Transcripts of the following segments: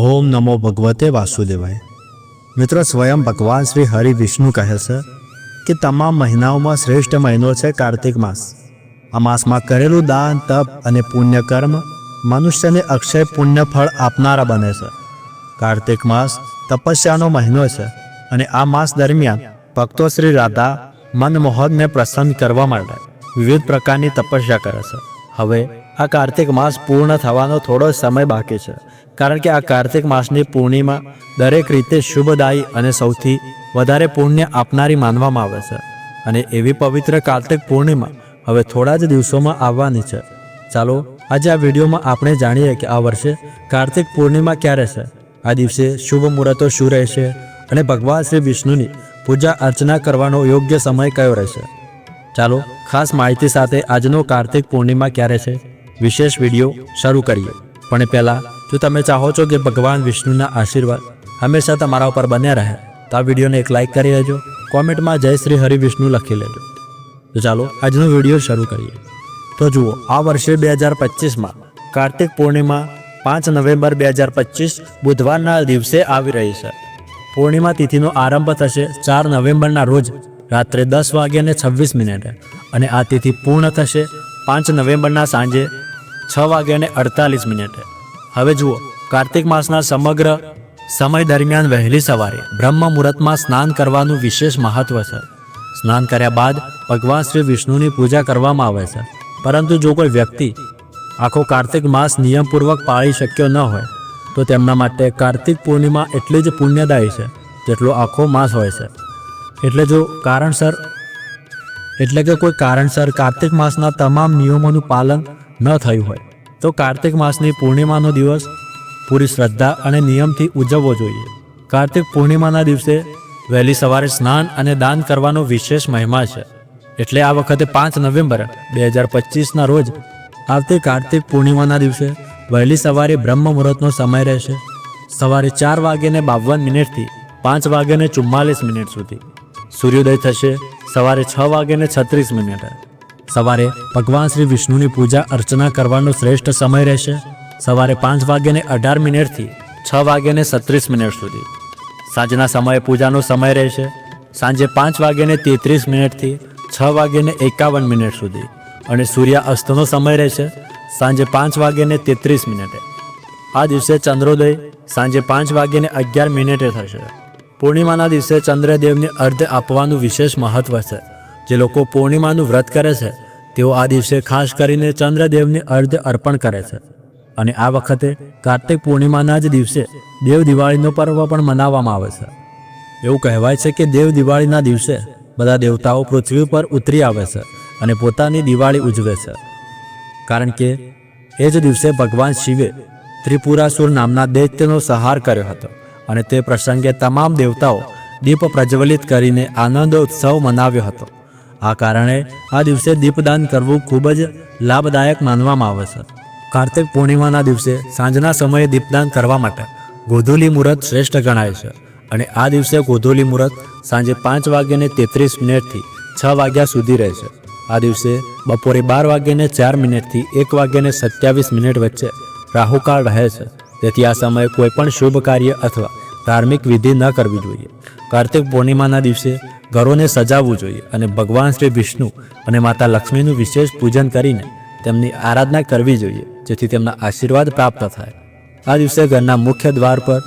ઓમ નમો ભગવતે વાસુદેવાય. મિત્રો, સ્વયં ભગવાન શ્રી હરિ વિષ્ણુ કહે છે કે તમામ મહિનાઓમાં શ્રેષ્ઠ મહિનો છે કાર્તિક માસ. આ માસમાં કરેલું દાન, તપ અને પુણ્ય કર્મ મનુષ્યને અક્ષય પુણ્ય ફળ આપનારા બને છે. કાર્તિક માસ તપસ્યાનો મહિનો છે અને આ માસ દરમિયાન ભક્તો શ્રી રાધા મનમોહનને પ્રસન્ન કરવા માટે વિવિધ પ્રકારની તપસ્યા કરે છે. હવે આ કાર્તિક માસ પૂર્ણ થવાનો થોડો સમય બાકી છે. કારણ કે આ કાર્તિક માસની પૂર્ણિમા દરેક રીતે શુભદાયી અને સૌથી વધારે પુણ્ય આપનારી માનવામાં આવે છે. અને એવી પવિત્ર કાર્તિક પૂર્ણિમા હવે થોડા જ દિવસોમાં આવવાની છે. ચાલો, આજે આ વિડીયોમાં આપણે જાણીએ કે આ વર્ષે કાર્તિક પૂર્ણિમા ક્યારે છે. આ દિવસે શુભ મુહૂર્તો શું રહેશે અને ભગવાન શ્રી વિષ્ણુની પૂજા અર્ચના કરવાનો યોગ્ય સમય કયો રહેશે? ચાલો, ખાસ માહિતી સાથે આજનો કાર્તિક પૂર્ણિમા ક્યારે છે? વિશેષ વીડિયો શરૂ કરીએ. પણ પહેલાં જો તમે ચાહો છો કે ભગવાન વિષ્ણુના આશીર્વાદ હંમેશા તમારા ઉપર બન્યા રહે, તો આ વિડીયોને એક લાઇક કરી લેજો, કોમેન્ટમાં જય શ્રી હરિ વિષ્ણુ લખી લેજો. તો ચાલો, આજનો વીડિયો શરૂ કરીએ. તો જુઓ, આ વર્ષે બે હજાર પચીસમાં કાર્તિક પૂર્ણિમા પાંચ નવેમ્બર બે હજાર પચીસ બુધવારના દિવસે આવી રહી છે. પૂર્ણિમા તિથિનો આરંભ થશે ચાર નવેમ્બરના રોજ રાત્રે દસ વાગ્યાને છવ્વીસ મિનિટે અને આ તિથિ પૂર્ણ થશે પાંચ નવેમ્બરના સાંજે છ વાગ્યાને અડતાલીસ મિનિટે. હવે જુઓ, કાર્તિક માસના સમગ્ર સમય દરમિયાન વહેલી સવારે બ્રહ્મ મુહૂર્તમાં સ્નાન કરવાનું વિશેષ મહત્વ છે. સ્નાન કર્યા બાદ ભગવાન શ્રી વિષ્ણુની પૂજા કરવામાં આવે છે. પરંતુ જો કોઈ વ્યક્તિ આખો કાર્તિક માસ નિયમપૂર્વક પાળી શક્યો ન હોય, તો તેમના માટે કાર્તિક પૂર્ણિમા એટલી જ પુણ્યદાયી છે, જેટલો આખો માસ હોય છે. એટલે જો કારણસર, એટલે કે કોઈ કારણસર કાર્તિક માસના તમામ નિયમોનું પાલન ન થયું હોય તો કાર્તિક માસની પૂર્ણિમાનો દિવસ પૂરી શ્રદ્ધા અને નિયમથી ઉજવવો જોઈએ. કાર્તિક પૂર્ણિમાના દિવસે વહેલી સવારે સ્નાન અને દાન કરવાનો વિશેષ મહિમા છે. એટલે આ વખતે પાંચ નવેમ્બર બે હજાર પચીસના રોજ આવતી કાર્તિક પૂર્ણિમાના દિવસે વહેલી સવારે બ્રહ્મ મુહૂર્તનો સમય રહેશે. સવારે ચાર વાગ્યાને બાવન મિનિટથી પાંચ વાગ્યાને ચુમ્માલીસ મિનિટ સુધી. સૂર્યોદય થશે સવારે છ વાગ્યાને છત્રીસ મિનિટે. સવારે ભગવાન શ્રી વિષ્ણુની પૂજા અર્ચના કરવાનો શ્રેષ્ઠ સમય રહેશે. સવારે પાંચ વાગ્યાને અઢાર મિનિટથી છ વાગ્યાને સત્રીસ મિનિટ સુધી. સાંજના સમયે પૂજાનો સમય રહેશે. સાંજે પાંચ વાગ્યાને તેત્રીસ મિનિટથી છ વાગ્યાને એકાવન મિનિટ સુધી અને સૂર્ય અસ્તનો સમય રહેશે. સાંજે પાંચ વાગ્યાને તેત્રીસ મિનિટે. આ દિવસે ચંદ્રોદય સાંજે પાંચ વાગ્યાને અગિયાર મિનિટે થશે. પૂર્ણિમાના દિવસે ચંદ્રદેવને અર્ધ આપવાનું વિશેષ મહત્વ છે. જે લોકો પૂર્ણિમાનું વ્રત કરે છે, તેઓ આ દિવસે ખાસ કરીને ચંદ્રદેવને અર્ધ અર્પણ કરે છે. અને આ વખતે કાર્તિક પૂર્ણિમાના જ દિવસે દેવ દિવાળીનો પર્વ પણ મનાવવામાં આવે છે. એવું કહેવાય છે કે દેવ દિવાળીના દિવસે બધા દેવતાઓ પૃથ્વી પર ઉતરી આવે છે અને પોતાની દિવાળી ઉજવે છે. કારણ કે એ જ દિવસે ભગવાન શિવે ત્રિપુરાસુર નામના દૈત્યનો સહાર કર્યો હતો અને તે પ્રસંગે તમામ દેવતાઓ દીપ પ્રજ્વલિત કરીને આનંદોત્સવ મનાવ્યો હતો. આ કારણે આ દિવસે દીપદાન કરવું ખૂબ જ લાભદાયક માનવામાં આવે છે. કાર્તિક પૂર્ણિમાના દિવસે સાંજના સમયે દીપદાન કરવા માટે ગોધુલી મુહૂર્ત શ્રેષ્ઠ ગણાય છે અને આ દિવસે ગોધુલી મુહૂર્ત સાંજે પાંચ વાગ્યાને તેત્રીસ મિનિટથી છ વાગ્યા સુધી રહેશે આ દિવસે બપોરે બાર વાગ્યાને ચાર મિનિટથી એક વાગ્યાને સત્યાવીસ મિનિટ વચ્ચે રાહુકાળ રહે છે. તેથી આ સમયે કોઈ પણ શુભ કાર્ય અથવા ધાર્મિક વિધિ ન કરવી જોઈએ. કાર્તિક પૂર્ણિમાના દિવસે ઘરોને સજાવવું જોઈએ અને ભગવાન શ્રી વિષ્ણુ અને માતા લક્ષ્મીનું વિશેષ પૂજન કરીને તેમની આરાધના કરવી જોઈએ, જેથી તેમના આશીર્વાદ પ્રાપ્ત થાય. આ દિવસે ઘરના મુખ્ય દ્વાર પર,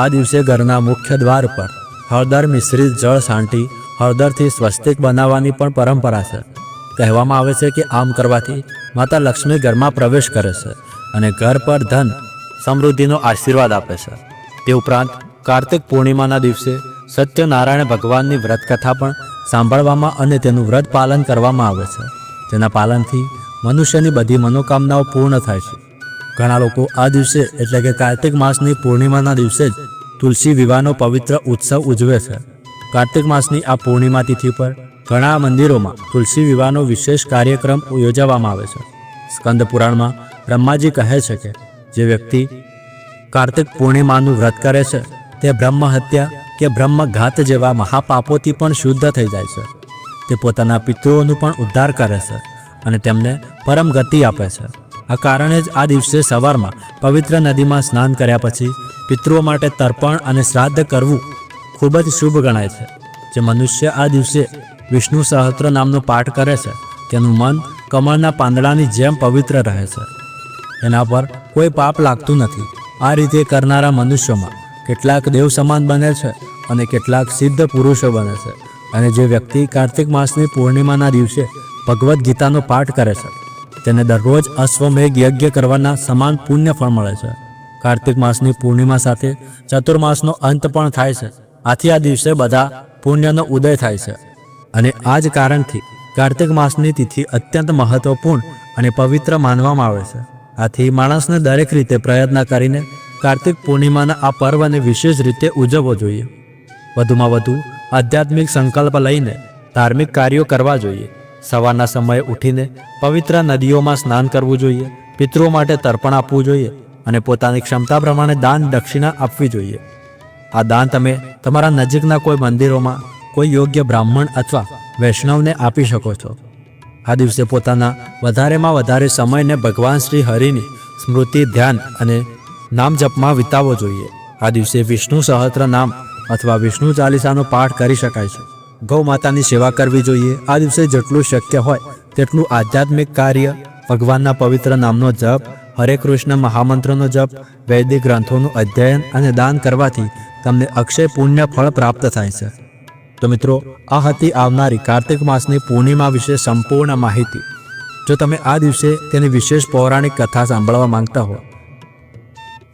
આ દિવસે ઘરના મુખ્ય દ્વાર પર હળદર મિશ્રિત જળ સાંટી હળદરથી સ્વસ્તિક બનાવવાની પણ પરંપરા છે. કહેવામાં આવે છે કે આમ કરવાથી માતા લક્ષ્મી ઘરમાં પ્રવેશ કરે છે અને ઘર પર ધન સમૃદ્ધિનો આશીર્વાદ આપે છે. તે ઉપરાંત કાર્તિક પૂર્ણિમાના દિવસે સત્યનારાયણ ભગવાનની વ્રત કથા પણ સાંભળવામાં અને તેનું વ્રત પાલન કરવામાં આવે છે. જેના પાલનથી મનુષ્યની બધી મનોકામનાઓ પૂર્ણ થાય છે. ઘણા લોકો આ દિવસે, એટલે કે કાર્તિક માસની પૂર્ણિમાના દિવસે જ તુલસી વિવાહનો પવિત્ર ઉત્સવ ઉજવે છે. કાર્તિક માસની આ પૂર્ણિમા તિથિ પર ઘણા મંદિરોમાં તુલસી વિવાહનો વિશેષ કાર્યક્રમ યોજવામાં આવે છે. સ્કંદ પુરાણમાં બ્રહ્માજી કહે છે કે, જે વ્યક્તિ કાર્તિક પૂર્ણિમાનું વ્રત કરે છે, તે બ્રહ્મ હત્યા કે બ્રહ્મઘાત જેવા મહાપાપોથી પણ શુદ્ધ થઈ જાય છે. તે પોતાના પિતૃઓનું પણ ઉદ્ધાર કરે છે અને તેમને પરમ ગતિ આપે છે. આ કારણે જ આ દિવસે સવારમાં પવિત્ર નદીમાં સ્નાન કર્યા પછી પિતૃઓ માટે તર્પણ અને શ્રાદ્ધ કરવું ખૂબ જ શુભ ગણાય છે. જે મનુષ્ય આ દિવસે વિષ્ણુ સહસ્ત્ર નામનો પાઠ કરે છે, તેનું મન કમળના પાંદડાની જેમ પવિત્ર રહે છે. એના પર કોઈ પાપ લાગતું નથી. આ રીતે કરનારા મનુષ્યોમાં કેટલાક દેવ સમાન બને છે અને કેટલાક સિદ્ધ પુરુષો બને છે. અને જે વ્યક્તિ કાર્તિક માસની પૂર્ણિમાના દિવસે ભગવદ્ ગીતાનો પાઠ કરે છે, તેને દરરોજ અશ્વમેઘ યજ્ઞ કરવાના સમાન પુણ્ય ફળ મળે છે. કાર્તિક માસની પૂર્ણિમા સાથે ચતુર્માસનો અંત પણ થાય છે. આથી આ દિવસે બધા પુણ્યનો ઉદય થાય છે. અને આ જ કારણથી કાર્તિક માસની તિથિ અત્યંત મહત્વપૂર્ણ અને પવિત્ર માનવામાં આવે છે. આથી માણસને દરેક રીતે પ્રયત્ન કરીને કાર્તિક પૂર્ણિમાના આ પર્વને વિશેષ રીતે ઉજવવો જોઈએ. વધુમાં વધુ આધ્યાત્મિક સંકલ્પ લઈને ધાર્મિક કાર્યો કરવા જોઈએ. સવારના સમયે ઉઠીને પવિત્ર નદીઓમાં સ્નાન કરવું જોઈએ. પિતૃઓ માટે તર્પણ આપવું જોઈએ અને પોતાની ક્ષમતા પ્રમાણે દાન દક્ષિણા આપવી જોઈએ. આ દાન તમે તમારા નજીકના કોઈ મંદિરોમાં, કોઈ યોગ્ય બ્રાહ્મણ અથવા વૈષ્ણવને આપી શકો છો. આ દિવસે પોતાના વધારેમાં વધારે સમયને ભગવાન શ્રી હરિની સ્મૃતિ, ધ્યાન અને નામ જપમાં વિતાવવો જોઈએ. આ દિવસે વિષ્ણુ સહસ્ત્ર નામ અથવા વિષ્ણુ ચાલીસાનો પાઠ કરી શકાય છે. ગૌ માતાની સેવા કરવી જોઈએ. આ દિવસે જેટલું શક્ય હોય તેટલું આધ્યાત્મિક કાર્ય, ભગવાનના પવિત્ર નામનો જપ, હરે કૃષ્ણ મહામંત્રનો જપ, વૈદિક ગ્રંથોનું અધ્યયન અને દાન કરવાથી તમને અક્ષય પુણ્ય ફળ પ્રાપ્ત થાય છે. તો મિત્રો, આ હતી આવનારી કાર્તિક માસની પૂર્ણિમા વિશે સંપૂર્ણ માહિતી. જો તમે આ દિવસે તેની વિશેષ પૌરાણિક કથા સાંભળવા માંગતા હો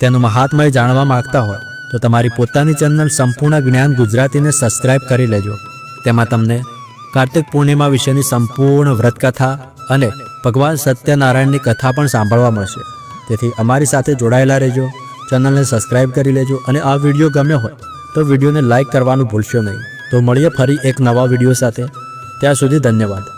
તેનું મહાત્મય જાણવા માંગતા હોય, તો તમારી પોતાની ચેનલ સંપૂર્ણ જ્ઞાન ગુજરાતીને સબસ્ક્રાઇબ કરી લેજો. તેમાં તમને કાર્તિક પૂર્ણિમા વિશેની સંપૂર્ણ વ્રતકથા અને ભગવાન સત્યનારાયણની કથા પણ સાંભળવા મળશે. તેથી અમારી સાથે જોડાયેલા રહેજો, ચેનલને સબસ્ક્રાઇબ કરી લેજો અને આ વીડિયો ગમ્યો હોય, તો વિડીયોને લાઇક કરવાનું ભૂલશો નહીં. તો મળીએ ફરી એક નવા વીડિયો સાથે. ત્યાં સુધી ધન્યવાદ.